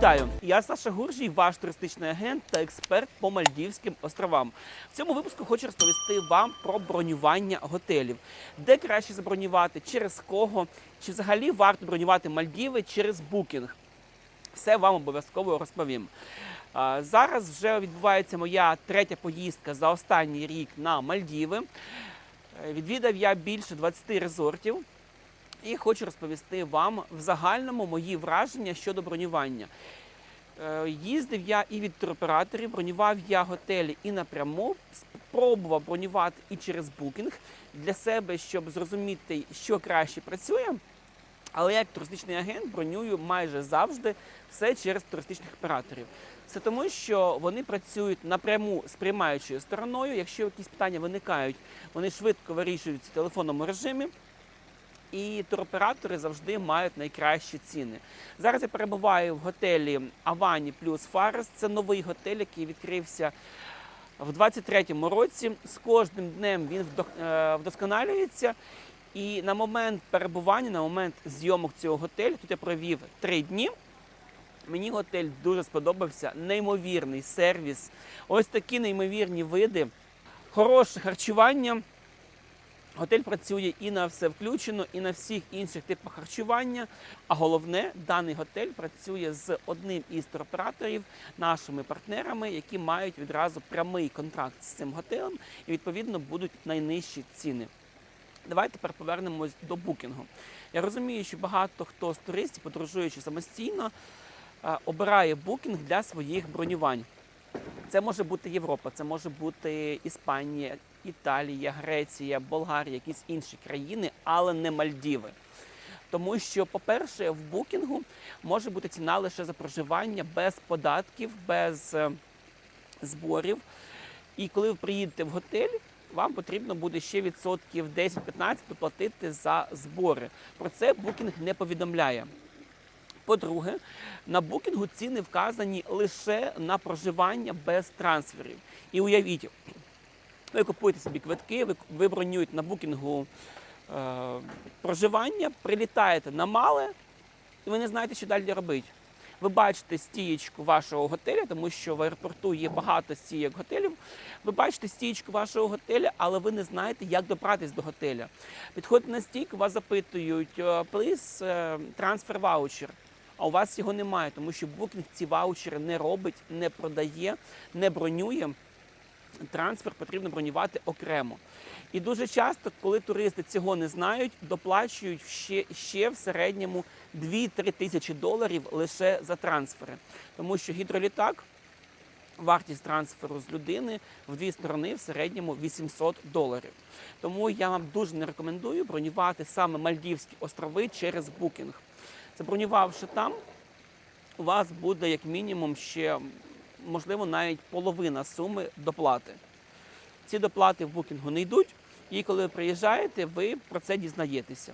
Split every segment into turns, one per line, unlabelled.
Вітаю! Я Саша Гуржій, ваш туристичний агент та експерт по Мальдівським островам. В цьому випуску хочу розповісти вам про бронювання готелів, де краще забронювати, через кого, чи взагалі варто бронювати Мальдіви через букінг. Все вам обов'язково розповім. Зараз вже відбувається моя третя поїздка за останній рік на Мальдіви. Е, Відвідав я більше 20 резортів. І хочу розповісти вам в загальному мої враження щодо бронювання. Е, Їздив я і від туроператорів, бронював я готелі і напряму, спробував бронювати і через букінг для себе, щоб зрозуміти, що краще працює. Але як туристичний агент бронюю майже завжди все через туристичних операторів. Це тому, що вони працюють напряму з приймаючою стороною. Якщо якісь питання виникають, вони швидко вирішуються в телефонному режимі. І туроператори завжди мають найкращі ціни. Зараз я перебуваю в готелі Авані плюс Фарес. Це новий готель, який відкрився в 23-му році. З кожним днем він е, вдосконалюється. І на момент перебування, на момент зйомок цього готелю, тут я провів три дні. Мені готель дуже сподобався. Неймовірний сервіс. Ось такі неймовірні види, хороше харчування. Готель працює і на все включено, і на всіх інших типах харчування. А головне, даний готель працює з одним із туроператорів, нашими партнерами, які мають відразу прямий контракт з цим готелем, і відповідно будуть найнижчі ціни. Давайте тепер повернемось до букінгу. Я розумію, що багато хто з туристів, подорожуючи самостійно, обирає букінг для своїх бронювань. Це може бути Європа, це може бути Іспанія, Італія, Греція, Болгарія, якісь інші країни, але не Мальдіви. Тому що, по-перше, в букінгу може бути ціна лише за проживання без податків, без е, зборів. І коли ви приїдете в готель, вам потрібно буде ще відсотків 10-15 доплатити за збори. Про це букінг не повідомляє. По-друге, на букінгу ціни вказані лише на проживання без трансферів. І уявіть, ви купуєте собі квитки, ви, ви бронюєте на букінгу е, проживання, прилітаєте на мале, і ви не знаєте, що далі робити. Ви бачите стієчку вашого готеля, тому що в аеропорту є багато стійок готелів. Ви бачите стієчку вашого готеля, але ви не знаєте, як добратися до готеля. Підходите на стійку, вас запитують, плиз трансфер ваучер. А у вас його немає, тому що букінг ці ваучери не робить, не продає, не бронює. Трансфер потрібно бронювати окремо. І дуже часто, коли туристи цього не знають, доплачують ще, ще в середньому 2-3 тисячі доларів лише за трансфери. Тому що гідролітак, вартість трансферу з людини в дві сторони в середньому 800 доларів. Тому я вам дуже не рекомендую бронювати саме Мальдівські острови через букінг. Забронювавши там, у вас буде як мінімум ще, можливо, навіть половина суми доплати. Ці доплати в букінгу не йдуть, і коли ви приїжджаєте, ви про це дізнаєтеся.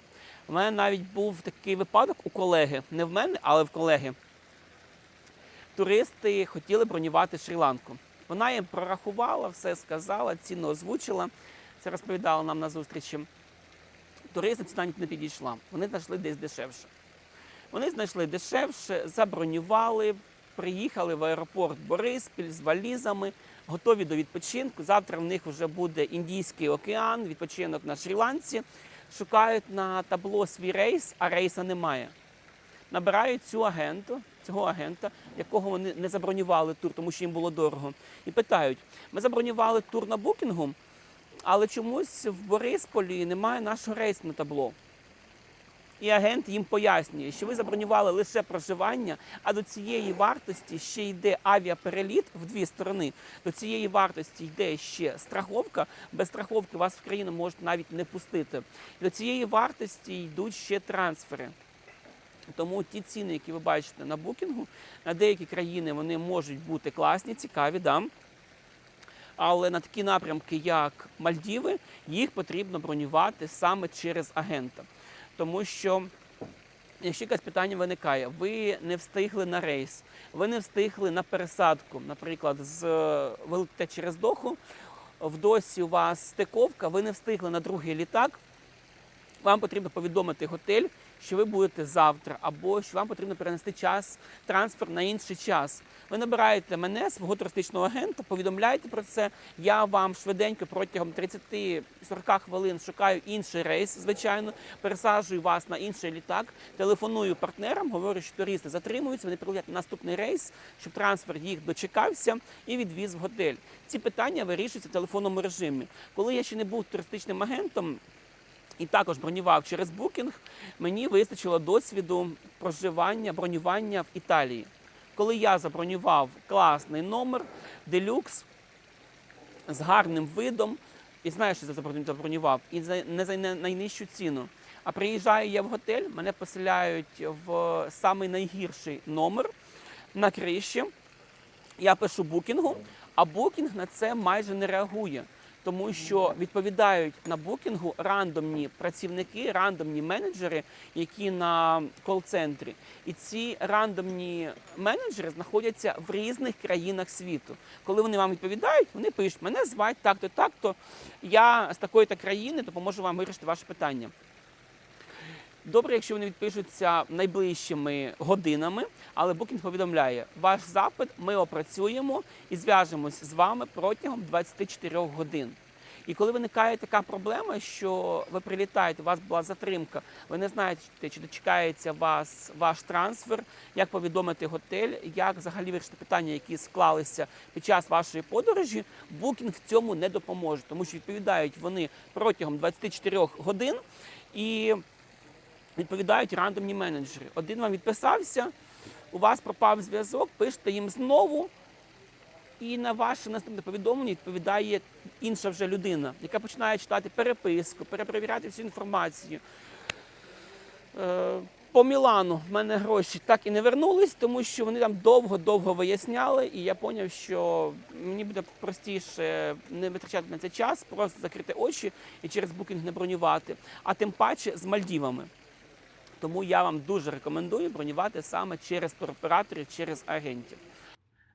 У мене навіть був такий випадок у колеги, не в мене, але в колеги. Туристи хотіли бронювати Шрі-Ланку. Вона їм прорахувала, все сказала, ціну озвучила. Це розповідала нам на зустрічі. Туристи ціна не підійшла. Вони знайшли десь дешевше. Вони знайшли дешевше, забронювали, приїхали в аеропорт Бориспіль з валізами, готові до відпочинку. Завтра в них вже буде Індійський океан, відпочинок на Шрі-Ланці. Шукають на табло свій рейс, а рейса немає. Набирають цю агенту, цього агента, якого вони не забронювали тур, тому що їм було дорого, і питають: ми забронювали тур на букінгу, але чомусь в Борисполі немає нашого рейсу на табло. І агент їм пояснює, що ви забронювали лише проживання, а до цієї вартості ще йде авіапереліт в дві сторони. До цієї вартості йде ще страховка. Без страховки вас в країну можуть навіть не пустити. І до цієї вартості йдуть ще трансфери. Тому ті ціни, які ви бачите на букінгу, на деякі країни вони можуть бути класні, цікаві, да. Але на такі напрямки, як Мальдіви, їх потрібно бронювати саме через агента. Тому що, якщо якесь питання виникає, ви не встигли на рейс, ви не встигли на пересадку, наприклад, з ви через Доху, в досі у вас стиковка, ви не встигли на другий літак, вам потрібно повідомити готель що ви будете завтра, або що вам потрібно перенести час трансфер на інший час. Ви набираєте мене, свого туристичного агента, повідомляєте про це. Я вам швиденько протягом 30-40 хвилин шукаю інший рейс, звичайно, пересаджую вас на інший літак, телефоную партнерам, говорю, що туристи затримуються, вони прилетять на наступний рейс, щоб трансфер їх дочекався і відвіз в готель. Ці питання вирішуються в телефонному режимі. Коли я ще не був туристичним агентом, і також бронював через букінг, мені вистачило досвіду проживання, бронювання в Італії. Коли я забронював класний номер, делюкс з гарним видом, і знаєш, що я заброню- забронював, і не за найнижчу ціну. А приїжджаю я в готель, мене поселяють в самий найгірший номер на криші. Я пишу букінгу, а букінг на це майже не реагує, тому що відповідають на букінгу рандомні працівники, рандомні менеджери, які на кол-центрі. І ці рандомні менеджери знаходяться в різних країнах світу. Коли вони вам відповідають, вони пишуть: мене звати так-то, так-то. Я з такої-то країни допоможу вам вирішити ваше питання. Добре, якщо вони відпишуться найближчими годинами, але Booking повідомляє, ваш запит ми опрацюємо і зв'яжемось з вами протягом 24 годин. І коли виникає така проблема, що ви прилітаєте, у вас була затримка, ви не знаєте, чи дочекається вас ваш трансфер, як повідомити готель, як взагалі вирішити питання, які склалися під час вашої подорожі, Booking в цьому не допоможе, тому що відповідають вони протягом 24 годин і відповідають рандомні менеджери. Один вам відписався, у вас пропав зв'язок, пишете їм знову, і на ваше наступне повідомлення відповідає інша вже людина, яка починає читати переписку, перепровіряти всю інформацію. Е, По Мілану в мене гроші так і не вернулись, тому що вони там довго-довго виясняли, і я зрозумів, що мені буде простіше не витрачати на це час, просто закрити очі і через букінг не бронювати, а тим паче з Мальдівами. Тому я вам дуже рекомендую бронювати саме через туроператорів, через агентів.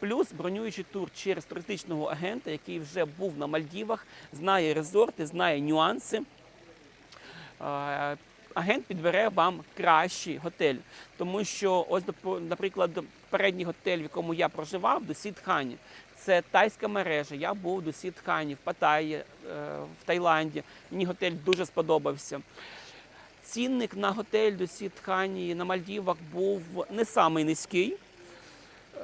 Плюс бронюючи тур через туристичного агента, який вже був на Мальдівах, знає резорти, знає нюанси. Агент підбере вам кращий готель, тому що ось, наприклад, передній готель, в якому я проживав, Досід Хані. Це тайська мережа. Я був у Досід Хані в Паттайі, е, в Таїланді. Мені готель дуже сподобався. Цінник на готель Досід Хані на Мальдівах був не самий низький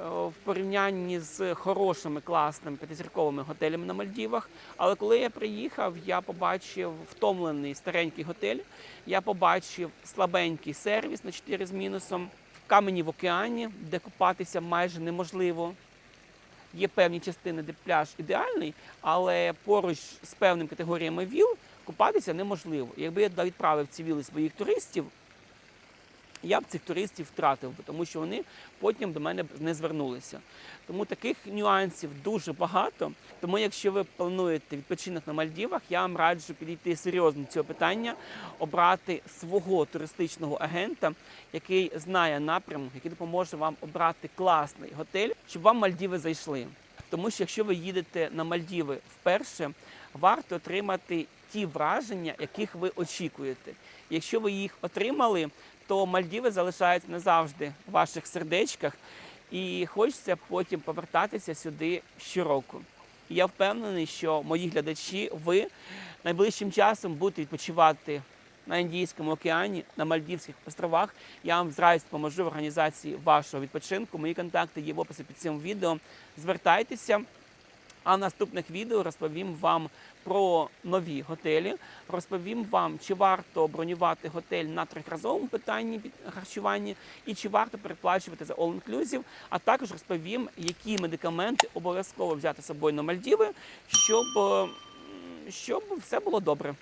в порівнянні з хорошими класними п'ятизірковими готелями на Мальдівах. Але коли я приїхав, я побачив втомлений старенький готель. Я побачив слабенький сервіс на 4 з мінусом. В камені в океані, де купатися майже неможливо. Є певні частини, де пляж ідеальний, але поруч з певними категоріями віл купатися неможливо. Якби я відправив ці віли своїх туристів, я б цих туристів втратив, тому що вони потім до мене не звернулися. Тому таких нюансів дуже багато. Тому, якщо ви плануєте відпочинок на Мальдівах, я вам раджу підійти серйозно цього питання, обрати свого туристичного агента, який знає напрямок, який допоможе вам обрати класний готель, щоб вам Мальдіви зайшли. Тому що якщо ви їдете на Мальдіви вперше, варто отримати ті враження, яких ви очікуєте. Якщо ви їх отримали, то Мальдіви залишаються назавжди в ваших сердечках, і хочеться потім повертатися сюди щороку. І я впевнений, що мої глядачі, ви найближчим часом будете відпочивати на Індійському океані, на Мальдівських островах. Я вам з радістю поможу в організації вашого відпочинку. Мої контакти є в описі під цим відео. Звертайтеся. А в наступних відео розповім вам про нові готелі. Розповім вам, чи варто бронювати готель на трьохразовому питанні під харчування і чи варто переплачувати за all-inclusive, а також розповім, які медикаменти обов'язково взяти з собою на Мальдіви, щоб, щоб все було добре.